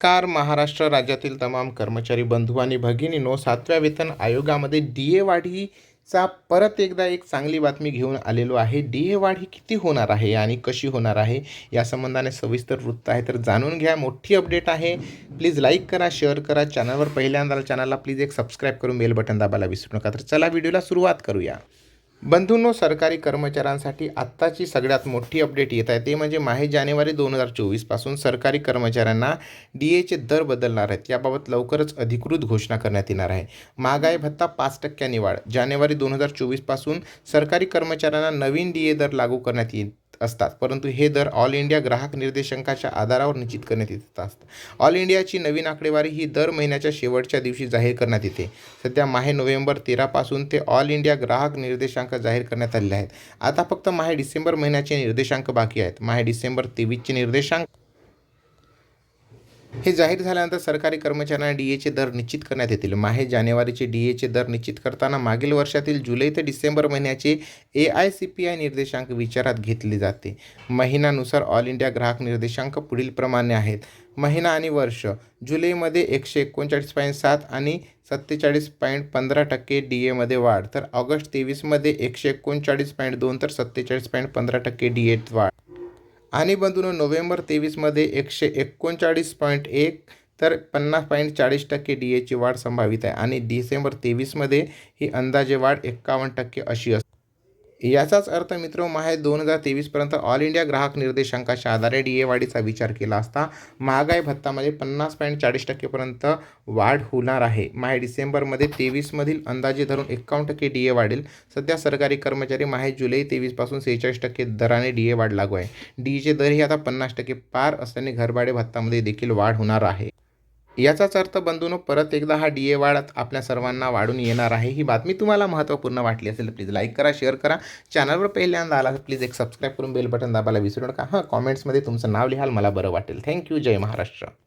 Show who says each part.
Speaker 1: Car Maharashtra राज्यातील तमाम कर्मचारी बंधू आणि भगिनीनो सातव्या वेतन आयोगामध्ये डी ए वाढीचा परत एकदा एक चांगली बातमी घेऊन आलेलो आहे. डी ए वाढ ही किती होणार आहे आणि कशी होणार आहे या संबंधाने सविस्तर वृत्त आहे तर जाणून घ्या. मोठी अपडेट आहे. प्लीज लाईक करा शेअर करा. चॅनलवर पहिल्यांदा चॅनलला प्लीज एक सबस्क्राईब करून बेल बटन दाबायला विसरू नका. तर चला व्हिडिओला सुरुवात करूया. बंधूंनो सरकारी कर्मचाऱ्यांसाठी आत्ताची सगळ्यात मोठी अपडेट येत आहे. ते म्हणजे माहे जानेवारी दोन हजार चोवीसपासून सरकारी कर्मचाऱ्यांना डी एचे दर बदलणार आहेत. याबाबत लवकरच अधिकृत घोषणा करण्यात येणार आहे. महागाई भत्ता पाच टक्क्यांनी वाढ. जानेवारी दोन हजार चोवीसपासून सरकारी कर्मचाऱ्यांना नवीन डी ए दर लागू करण्यात येईल. असतात. परंतु हे दर ऑल इंडिया ग्राहक निर्देशांकाच्या आधारावर निश्चित करण्यात येत असतात. ऑल इंडियाची नवीन आकडेवारी ही दर महिन्याच्या शेवटच्या दिवशी जाहीर करण्यात येते. सध्या माहे नोव्हेंबर तेरापासून ते ऑल इंडिया ग्राहक निर्देशांक जाहीर करण्यात आलेले आहेत. आता फक्त माहे डिसेंबर महिन्याचे निर्देशांक बाकी आहेत. माहे डिसेंबर तेवीसचे निर्देशांक हे जाहीर झाल्यानंतर सरकारी कर्मचाऱ्यांना डी एचे दर निश्चित करण्यात येतील. माहे जानेवारीचे डी एचे दर निश्चित करताना मागील वर्षातील जुलै ते डिसेंबर महिन्याचे A I C P I निर्देशांक विचारात घेतले जाते. महिन्यानुसार ऑल इंडिया ग्राहक निर्देशांक पुढीलप्रमाणे आहेत. महिना आणि वर्ष. जुलैमध्ये एकशे एकोणचाळीस पॉईंट सात आणि सत्तेचाळीस पॉईंट पंधरा टक्के डी एमध्ये वाढ. तर ऑगस्ट तेवीसमध्ये एकशे एकोणचाळीस पॉईंट दोन तर सत्तेचाळीस पॉईंट पंधरा टक्के डी एत वाढ. आणि बंधून नोव्हेंबर तेवीसमध्ये एकशे एकोणचाळीस पॉईंट एक तर पन्नास पॉईंट चाळीस टक्के डी एची वाढ संभावित आहे. आणि डिसेंबर तेवीसमध्ये ही अंदाजे वाढ एक्कावन्न टक्के अशी असते याचाच अर्थ मित्र माहे दोन हजार तेवीसपर्यंत ऑल इंडिया ग्राहक निर्देशांकाच्या आधारे डी ए वाढीचा विचार केला असता महागाई भत्तामध्ये म्हणजे पन्नास पॉईंट चाळीस टक्केपर्यंत वाढ होणार आहे. माहे डिसेंबरमध्ये तेवीसमधील अंदाजे धरून एक्कावन्न टक्के डी ए वाढेल. सध्या सरकारी कर्मचारी माहे जुलै तेवीसपासून सेहेचाळीस टक्के दराने डी ए वाढ लागू आहे. डीचे दरही आता पन्नास टक्के पार असल्याने घरभाडे भत्तामध्ये देखील वाढ होणार आहे. याचाच अर्थ बंधूनो परत एकदा हा डी ए वाढ आपल्या सर्वांना वाढून येणार आहे. ही बातमी तुम्हाला महत्त्वपूर्ण वाटली असेल तर प्लीज लाईक करा शेअर करा. चॅनलवर पहिल्यांदा आला तर प्लीज एक सबस्क्राईब करून बेल बटन दाबायला विसरू नका. हां कॉमेंट्समध्ये तुमचं नाव लिहाल मला बरं वाटेल. थँक्यू जय महाराष्ट्र.